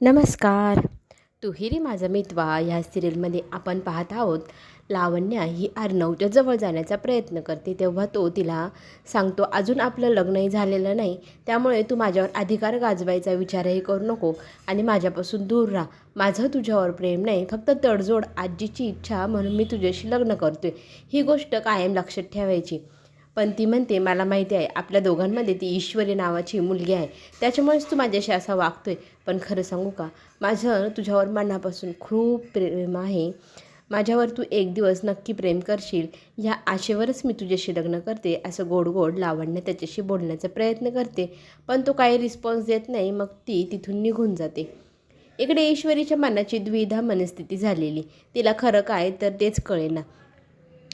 नमस्कार. तुहिरी माझा मितवा ह्या सिरियलमध्ये आपण पाहत आहोत लावण्या ही अर्णवच्या जवळ जाण्याचा प्रयत्न करते तेव्हा तो तिला सांगतो अजून आपलं लग्नही झालेलं नाही त्यामुळे तू माझ्यावर अधिकार गाजवायचा विचारही करू नको आणि माझ्यापासून दूर राहा. माझं तुझ्यावर प्रेम नाही फक्त तडजोड आजीची इच्छा म्हणून मी तुझ्याशी लग्न करतोय. ही गोष्ट कायम लक्षात ठेवायची. पण ती म्हणते मला माहिती आहे आपल्या दोघांमध्ये ती ईश्वरी नावाची मुलगी आहे. त्याच्यामुळेच तू माझ्याशी असा वागतोय. पण खरं सांगू का? माझं तुझ्यावर मनापासून खूप प्रेम आहे. माझ्यावर तू एक दिवस नक्की प्रेम करशील. ह्या आशेवरच मी तुझ्याशी लग्न करते असं गोड गोड लावण्य त्याच्याशी बोलण्याचा प्रयत्न करते. पण तो काही रिस्पॉन्स देत नाही मग ती तिथून निघून जाते. इकडे ईश्वरीच्या मनाची द्विधा मनस्थिती झालेली. तिला खरं काय तर तेच कळेना.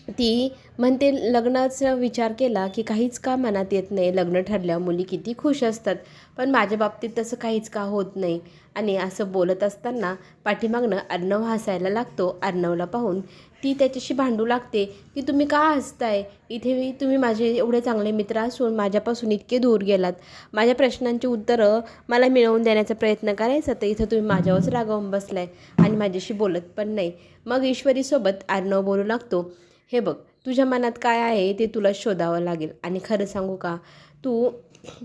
ती म्हणते लग्नाचा विचार केला की काहीच का मनात येत नाही. लग्न ठरल्यावर मुली किती खुश असतात. पण माझ्या बाबतीत तसं काहीच का होत नाही. आणि असं बोलत असताना पाठीमागनं अर्णव हसायला लागतो. अर्णवला पाहून ती त्याच्याशी भांडू लागते की तुम्ही का हसताय? इथे मी तुम्ही माझे एवढे चांगले मित्र असून माझ्यापासून इतके दूर गेलात. माझ्या प्रश्नांची उत्तरं मला मिळवून देण्याचा प्रयत्न करायचा तर इथं तुम्ही माझ्यावरच रागावून बसलाय. आणि माझ्याशी बोलत पण नाही. मग ईश्वरीसोबत अर्णव बोलू लागतो. हे बघ तुझ्या मनात काय आहे ते तुला शोधावं लागेल. आणि खरं सांगू का तू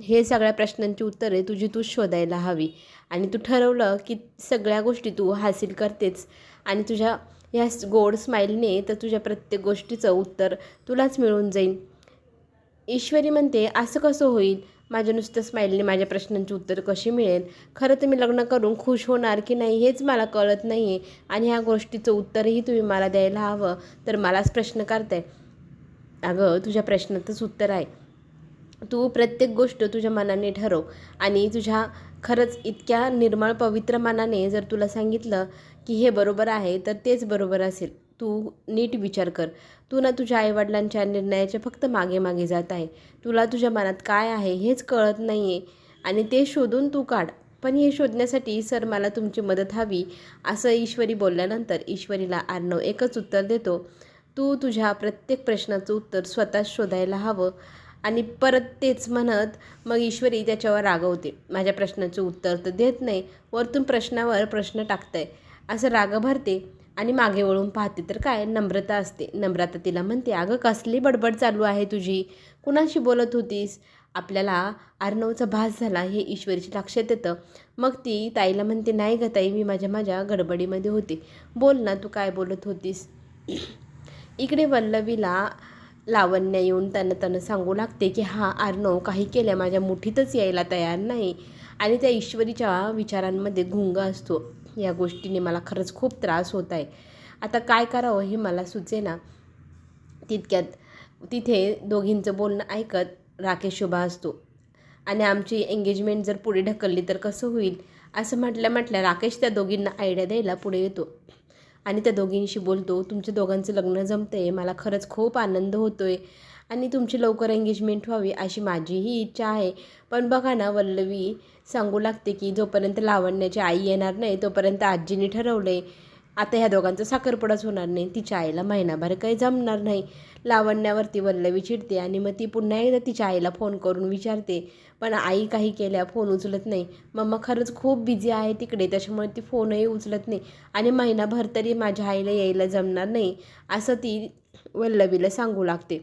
हे सगळ्या प्रश्नांची उत्तरे तुझी तू शोधायला हवी. आणि तू ठरवलं की सगळ्या गोष्टी तू हासिल करतेच. आणि तुझ्या ह्या गोड स्माईलने तर तुझ्या प्रत्येक गोष्टीचं उत्तर तुलाच मिळून जाईल ईश्वरी म्हणते असं कसं होईल? माझ्या नुसतं स्माईलने माझ्या प्रश्नांची उत्तर कशी मिळेल? खरं तर मी लग्न करून खुश होणार की नाही हेच मला कळत नाही आहे आणि ह्या गोष्टीचं उत्तरही तुम्ही मला द्यायला हवं तर मलाच प्रश्न करताय अगं तुझ्या प्रश्नातच उत्तर आहे. तू प्रत्येक गोष्ट तुझ्या मनाने ठरव. आणि तुझ्या खरंच इतक्या निर्मळ पवित्र मनाने जर तुला सांगितलं की हे बरोबर आहे तर तेच बरोबर असेल. तू नीट विचार कर. तू ना तुझ्या आईवडिलांच्या निर्णयाच्या फक्त मागे मागे जात आहे. तुला तुझ्या मनात काय आहे हेच कळत नाही आहे आणि ते शोधून तू काढ. पण हे शोधण्यासाठी सर मला तुमची मदत हवी असं ईश्वरी बोलल्यानंतर ईश्वरीला आर्णव एकच उत्तर देतो. तू तुझ्या प्रत्येक प्रश्नाचं उत्तर स्वतः शोधायला हवं आणि परत तेच म्हणत मग ईश्वरी त्याच्यावर रागवते. माझ्या प्रश्नाचं उत्तर तर देत नाही. वरतून प्रश्नावर प्रश्न टाकताय. असं राग भरते. आणि मागे वळून पाहते तर काय? नम्रता असते. नम्रता तिला म्हणते अगं कसली बडबड चालू आहे तुझी? कुणाशी बोलत होतीस? आपल्याला अर्णवचा भास झाला हे ईश्वरीच्या लक्षात येतं मग ती ताईला म्हणते नाही गं ताई मी माझ्या माझ्या गडबडीमध्ये होते. बोल ना तू काय बोलत होतीस? इकडे वल्लवीला लावण्य येऊन त्यानं त्यानं सांगू लागते की हा अर्णव काही केल्या माझ्या मुठीतच यायला तयार नाही. आणि त्या ईश्वरीच्या विचारांमध्ये घुंग असतो. या गोष्टीने मला खरंच खूप त्रास होत आहे. आता काय करावं हे मला सुचेना. तितक्यात तिथे दोघींचं बोलणं ऐकत राकेश उभा असतो आणि आमची एंगेजमेंट जर पुढे ढकलली तर कसं होईल? असं म्हटल्या म्हटल्या राकेश त्या दोघींना आयडिया द्यायला पुढे येतो. आणि त्या दोघींशी बोलतो तुमच्या दोघांचं लग्न जमतं आहे मला खरंच खूप आनंद होतो आहे आणि तुमची लवकर एंगेजमेंट व्हावी अशी माझीही इच्छा आहे. पण बघा ना वल्लवी सांगू लागते की जोपर्यंत लावण्याची आई येणार नाही तोपर्यंत आजीने ठरवलं आहे आता ह्या दोघांचा साखरपडाच होणार नाही. तिच्या आईला महिनाभर काही जमणार नाही. लावण्यावरती वल्लवी चिडते आणि मग ती पुन्हा एकदा तिच्या आईला फोन करून विचारते पण आई काही केल्या फोन उचलत नाही. मम्मा खरंच खूप बिझी आहे तिकडे त्याच्यामुळे ती फोनही उचलत नाही. आणि महिनाभर तरी माझ्या आईला यायला जमणार नाही असं ती वल्लवीला सांगू लागते.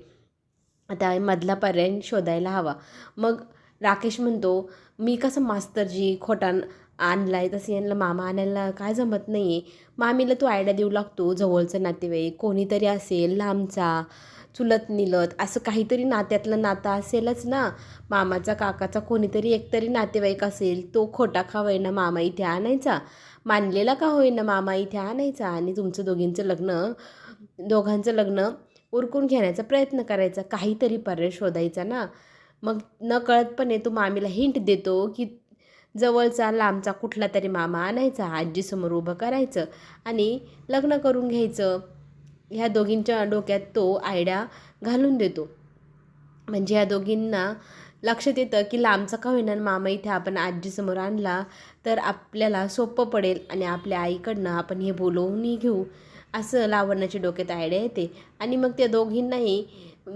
आता मधला पर्याय शोधायला हवा. मग राकेश म्हणतो मी कसं मास्तरजी खोटान आणला आहे तसं यांना मामा आणायला काय जमत नाही आहे मामीला तो आयडिया देऊ लागतो जवळचं नातेवाईक कोणीतरी असेल लांबचा चुलत निलत असं काहीतरी नात्यातलं नातं असेलच ना. मामाचा काकाचा कोणीतरी एकतरी नातेवाईक असेल तो खोटा का होईना मामा इथे आणायचा? मानलेला का होईना मामा इथे आणायचा? आणि तुमचं दोघींचं लग्न दोघांचं लग्न उरकून घेण्याचा प्रयत्न करायचा. काहीतरी पर्याय शोधायचा ना. मग नकळतपणे तो मामीला हिंट देतो की जवळचा लांबचा कुठला तरी मामा आणायचा आजीसमोर उभं करायचं आणि लग्न करून घ्यायचं. ह्या दोघींच्या डोक्यात तो आयडिया घालून देतो. म्हणजे ह्या दोघींना लक्षात येतं की लांबचा का होईना मामा इथे आपण आजीसमोर आणला तर आपल्याला सोपं पडेल आणि आपल्या आईकडनं आपण हे बोलवूनही घेऊ. असं लावण्याच्या डोक्यात आयडिया येते. आणि मग त्या दोघींनाही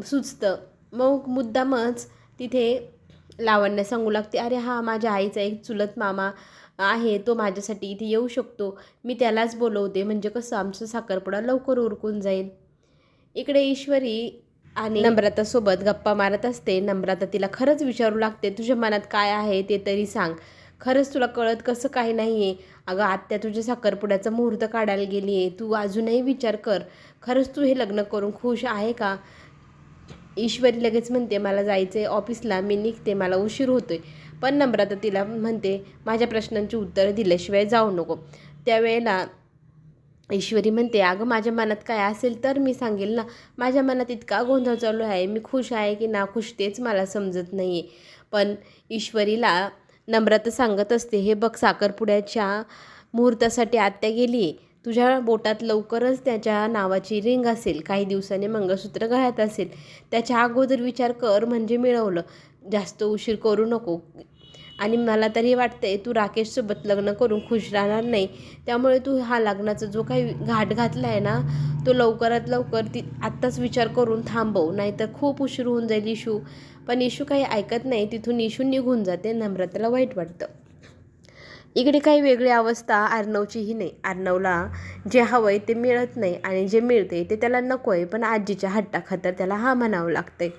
सुचतं. मग मुद्दामच तिथे लावण्य सांगू लागते अरे हा माझ्या आईचा एक चुलत मामा आहे तो माझ्यासाठी इथे येऊ शकतो. मी त्यालाच बोलवते म्हणजे कसं आमचं साखरपुडा लवकर उरकून जाईल. इकडे ईश्वरी आणि नम्रतासोबत गप्पा मारत असते. नम्रता तिला खरंच विचारू लागते तुझ्या मनात काय आहे ते तरी सांग. खरंच तुला कळत कसं काही नाही आहे अगं आत्या तुझ्या साखरपुड्याचा मुहूर्त काढायला गेली आहे तू अजूनही विचार कर. खरंच तू हे लग्न करून खुश आहे का? ईश्वरी लगेच म्हणते मला जायचं आहे ऑफिसला. मी निघते. मला उशीर होतो आहे पण नम्रता तिला म्हणते माझ्या प्रश्नांची उत्तरं दिल्याशिवाय जाऊ नको. त्यावेळेला ईश्वरी म्हणते अगं माझ्या मनात काय असेल तर मी सांगेल ना. माझ्या मनात इतका गोंधळ चालू आहे. मी खुश आहे की ना खुश तेच मला समजत नाही आहे पण ईश्वरीला नम्रता सांगत असते हे बघ साखरपुड्याच्या मुहूर्तासाठी आत्या गेली आहे तुझ्या बोटात लवकरच त्याच्या नावाची रिंग असेल. काही दिवसांनी मंगळसूत्र गळ्यात असेल. त्याच्या अगोदर विचार कर म्हणजे मिळवलं. जास्त उशीर करू नको. आणि मला तरी वाटतंय तू राकेशसोबत लग्न करून खुश राहणार नाही. त्यामुळे तू हा लग्नाचा जो काही घाट घातला आहे ना तो लवकरात लवकर ती आत्ताच विचार करून थांबव. नाहीतर खूप उशीर होऊन जाईल इशू. पण इशू काही ऐकत नाही तिथून इशू निघून जाते नम्रतेला वाईट वाटतं. इकडे काही वेगळी अवस्था अर्णवचीही नाही. अर्णवला जे हवं आहे ते मिळत नाही आणि जे मिळते ते त्याला नको आहे पण आजीच्या हट्टाखातर त्याला हा म्हणावं लागतं आहे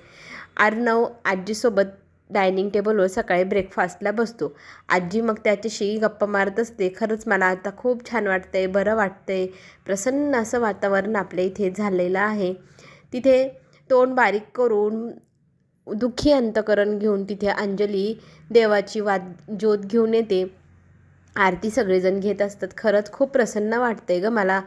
अर्णव आजीसोबत डायनिंग टेबलवर सकाळी ब्रेकफास्टला बसतो. आजी मग त्याच्याशी गप्पा मारत असते. खरंच मला आता खूप छान वाटतंय बरं वाटतंय. प्रसन्न असं वातावरण आपल्या इथे झालेलं आहे. तिथे तोंड बारीक करून दुःखी अंतकरण घेऊन तिथे अंजली देवाची वाद ज्योत घेऊन येते. आरती सगळेजण घेत असतात. खरंच खूप प्रसन्न वाटतंय ग. मला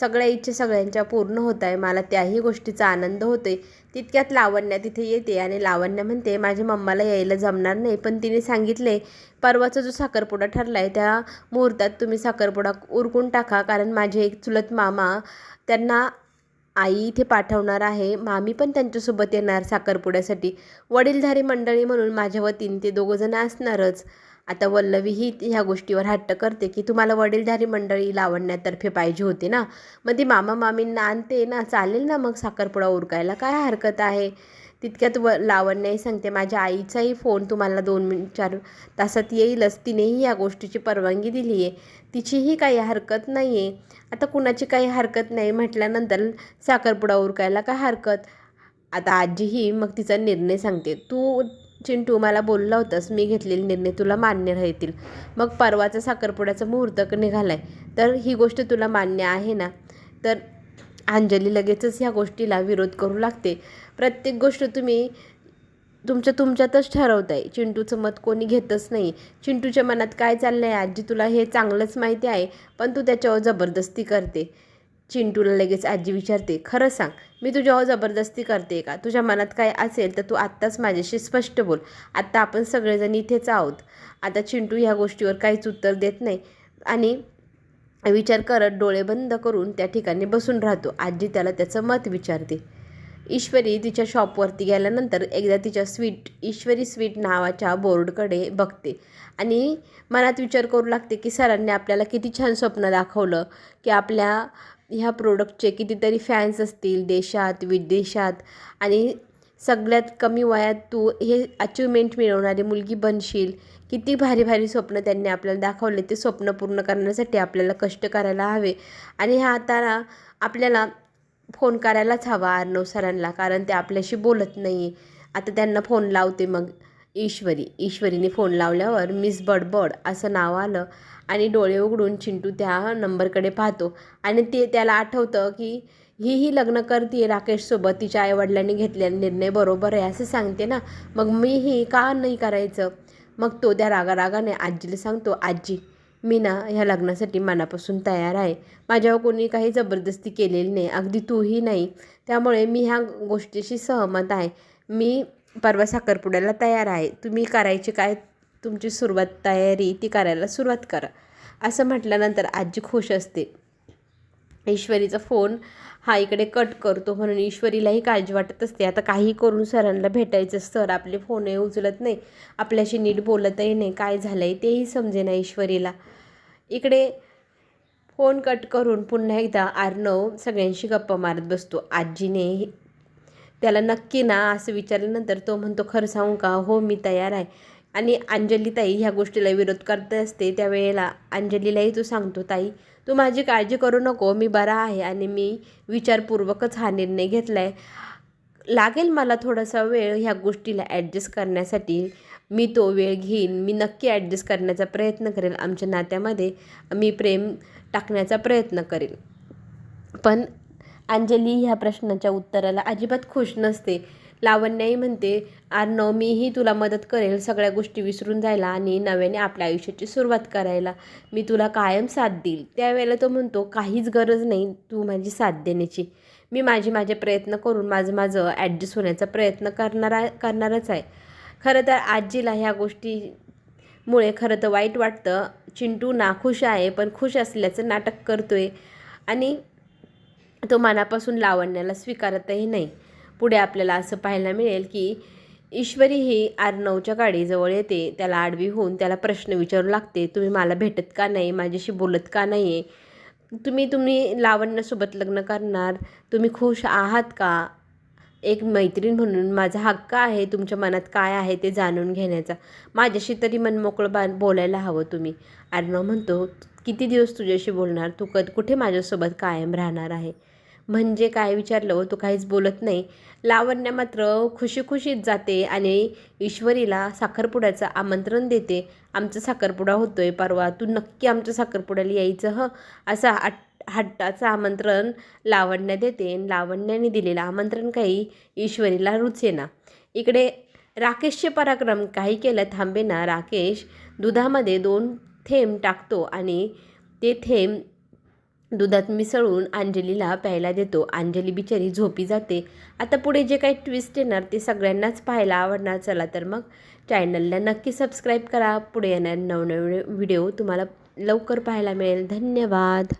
सगळ्या इच्छा सगळ्यांच्या पूर्ण होत आहे मला त्याही गोष्टीचा आनंद होतोय. तितक्यात लावण्या तिथे येते आणि लावण्या म्हणते माझ्या मम्माला यायला जमणार नाही. पण तिने सांगितले परवाचा जो साखरपुडा ठरला आहे त्या मुहूर्तात तुम्ही साखरपुडा उरकून टाका. कारण माझे एक चुलत मामा त्यांना आई इथे पाठवणार आहे. मामी पण त्यांच्यासोबत येणार साखरपुड्यासाठी. वडीलधारी मंडळी म्हणून माझ्या वतीन ते दोघंजण असणारच. आता वल्लवी ही ह्या गोष्टीवर हट्ट करते की तुम्हाला वडीलधारी मंडळी लावण्यातर्फे पाहिजे होते ना. मग ती मामा मामींना आणते ना. चालेल ना मग साखरपुडा उरकायला? काय हरकत आहे? तितक्यात व लावण्याही सांगते. माझ्या आईचाही फोन तुम्हाला दोन मिनिट चार तासात येईलच. तिनेही या गोष्टीची परवानगी दिली आहे तिचीही काही हरकत नाही आहे आता कुणाची काही हरकत नाही म्हटल्यानंतर साखरपुडा उरकायला काय हरकत? आता आजीही मग तिचा निर्णय सांगते. तू चिंटू मला बोलला होतास. मी घेतलेले निर्णय तुला मान्य राहतील. मग परवाचा साखरपुड्याचा मुहूर्त निघाला आहे तर ही गोष्ट तुला मान्य आहे ना? तर अंजली लगेचच ह्या गोष्टीला विरोध करू लागते. प्रत्येक गोष्ट तुम्ही तुमच्या तुमच्यातच ठरवताय. चिंटूचं मत कोणी घेतच नाही. चिंटूच्या मनात काय चाललं आहे आजी तुला हे चांगलंच माहिती आहे पण तू त्याच्यावर जबरदस्ती करते. चिंटूला लगेच आजी विचारते खरं सांग मी तुझ्यावर जबरदस्ती करते का? तुझ्या मनात काय असेल तर तू आत्ताच माझ्याशी स्पष्ट बोल. आत्ता आपण सगळेजण इथेच आहोत. आता चिंटू ह्या गोष्टीवर काहीच उत्तर देत नाही आणि विचार करत डोळे बंद करून त्या ठिकाणी बसून राहतो. आजी त्याला त्याचं मत विचारते. ईश्वरी तिच्या शॉपवरती गेल्यानंतर एकदा तिच्या स्वीट ईश्वरी स्वीट नावाच्या बोर्डकडे बघते. आणि मनात विचार करू लागते की सरांनी आपल्याला किती छान स्वप्न दाखवलं की आपल्या ह्या प्रोडक्टचे कितीतरी फॅन्स असतील देशात विदेशात. आणि सगळ्यात कमी वयात तू हे अचिव्हमेंट मिळवणारी मुलगी बनशील. किती भारी भारी स्वप्न त्यांनी आपल्याला दाखवले ते स्वप्न पूर्ण करण्यासाठी आपल्याला कष्ट करायला हवे. आणि ह्या आता आपल्याला फोन करायलाच हवा अर्णव सरांना कारण ते आपल्याशी बोलत नाही आता त्यांना फोन लावते मग. ईश्वरी ईश्वरीने फोन लावल्यावर मिस बडबड असं नाव आलं आणि डोळे उघडून चिंटू त्या नंबरकडे पाहतो. आणि ते त्याला आठवतं की ही ही लग्न करते राकेशसोबत तिच्या आईवडिलांनी घेतलेला निर्णय बरोबर आहे असं सांगते ना. मग मीही का नाही करायचं? मग तो त्या रागारागाने आजीला सांगतो आजी मी ना ह्या लग्नासाठी मनापासून तयार आहे. माझ्यावर कोणी काही जबरदस्ती केलेली नाही. अगदी तूही नाही. त्यामुळे मी ह्या गोष्टीशी सहमत आहे. मी परवा साखरपुड्याला तयार आहे. तुम्ही करायची काय तुमची सुरुवात तयारी ती करायला सुरुवात करा. असं म्हटल्यानंतर आजी खुश असते. ईश्वरीचा फोन हा इकडे कट करतो म्हणून ईश्वरीलाही काळजी वाटत असते. आता काही करून सरांना भेटायचं सर आपले फोनही उचलत नाही. आपल्याशी नीट बोलतही नाही. काय झालं आहे तेही समजे ना ईश्वरीला. इकडे फोन कट करून पुन्हा एकदा आर्नव सगळ्यांशी गप्पा मारत बसतो. आजीने त्याला नक्की ना असं विचारल्यानंतर तो म्हणतो खरं सांगू का? हो मी तयार आहे. आणि अंजली ताई ह्या गोष्टीला विरोध करत असते. त्यावेळेला अंजलीलाही तो सांगतो ताई तू माझी काळजी करू नको मी बरा आहे आणि मी विचारपूर्वकच हा निर्णय घेतला आहे लागेल मला थोडासा वेळ ह्या गोष्टीला ॲडजस्ट करण्यासाठी. मी तो वेळ घेईन. मी नक्की ॲडजस्ट करण्याचा प्रयत्न करेल. आमच्या नात्यामध्ये मी प्रेम टाकण्याचा प्रयत्न करेल पण अंजली ह्या प्रश्नाच्या उत्तराला अजिबात खुश नसते. लावण्याही म्हणते आर्नव मीही तुला मदत करेल सगळ्या गोष्टी विसरून जायला आणि नव्याने आपल्या आयुष्याची सुरुवात करायला. मी तुला कायम साथ देईल. त्यावेळेला तो म्हणतो काहीच गरज नाही तू माझी साथ देण्याची. मी माझे माझे प्रयत्न करून माझं माझं ॲडजस्ट होण्याचा प्रयत्न करणारा करणारच आहे. खरं तर आजीला ह्या गोष्टीमुळे खरं तर वाईट वाटतं. चिंटू नाखुश आहे पण खुश असल्याचं नाटक करतोय आणि तो मनापासून लावण्याला स्वीकारतही नाही. पुढे आपल्याला असं पाहायला मिळेल की ईश्वरी ही आर्नवच्या गाडीजवळ येते त्याला आडवी होऊन त्याला प्रश्न विचारू लागते तुम्ही मला भेटत का नाही? माझ्याशी बोलत का नाही आहे तुम्ही तुम्ही लावण्यासोबत लग्न करणार? तुम्ही खुश आहात का? एक मैत्रीण म्हणून माझा हक्क आहे तुमच्या मनात काय आहे ते जाणून घेण्याचा. माझ्याशी तरी मनमोकळं बा बोलायला हवं तुम्ही. आर्नव म्हणतो किती दिवस तुझ्याशी बोलणार? तू कद कुठे माझ्यासोबत कायम राहणार आहे? म्हणजे काय विचारलं तो काहीच बोलत नाही. लावण्य मात्र खुशी खुशीत जाते आणि ईश्वरीला साखरपुड्याचं आमंत्रण देते. आमचा साखरपुडा होतोय परवा तू नक्की आमच्या साखरपुड्याला यायचं हं? असा हट हट्टाचं आमंत्रण लावण्य देते. आणि लावण्याने दिलेलं आमंत्रण काही ईश्वरीला रुचेना. इकडे राकेशचे पराक्रम काही केलं थांबेना. राकेश दुधामध्ये दोन थेंब टाकतो आणि ते थेंब दुधात मिसळून अंजलीला प्यायला देतो. अंजली बिचारी झोपी जाते. आता पुढे जे काही ट्विस्ट येणार ते सगळ्यांनाच पाहायला आवडणार. चला तर मग चॅनलला नक्की सबस्क्राईब करा. पुढे येणार नवनवीन व्हिडिओ तुम्हाला लवकर पाहायला मिळेल. धन्यवाद.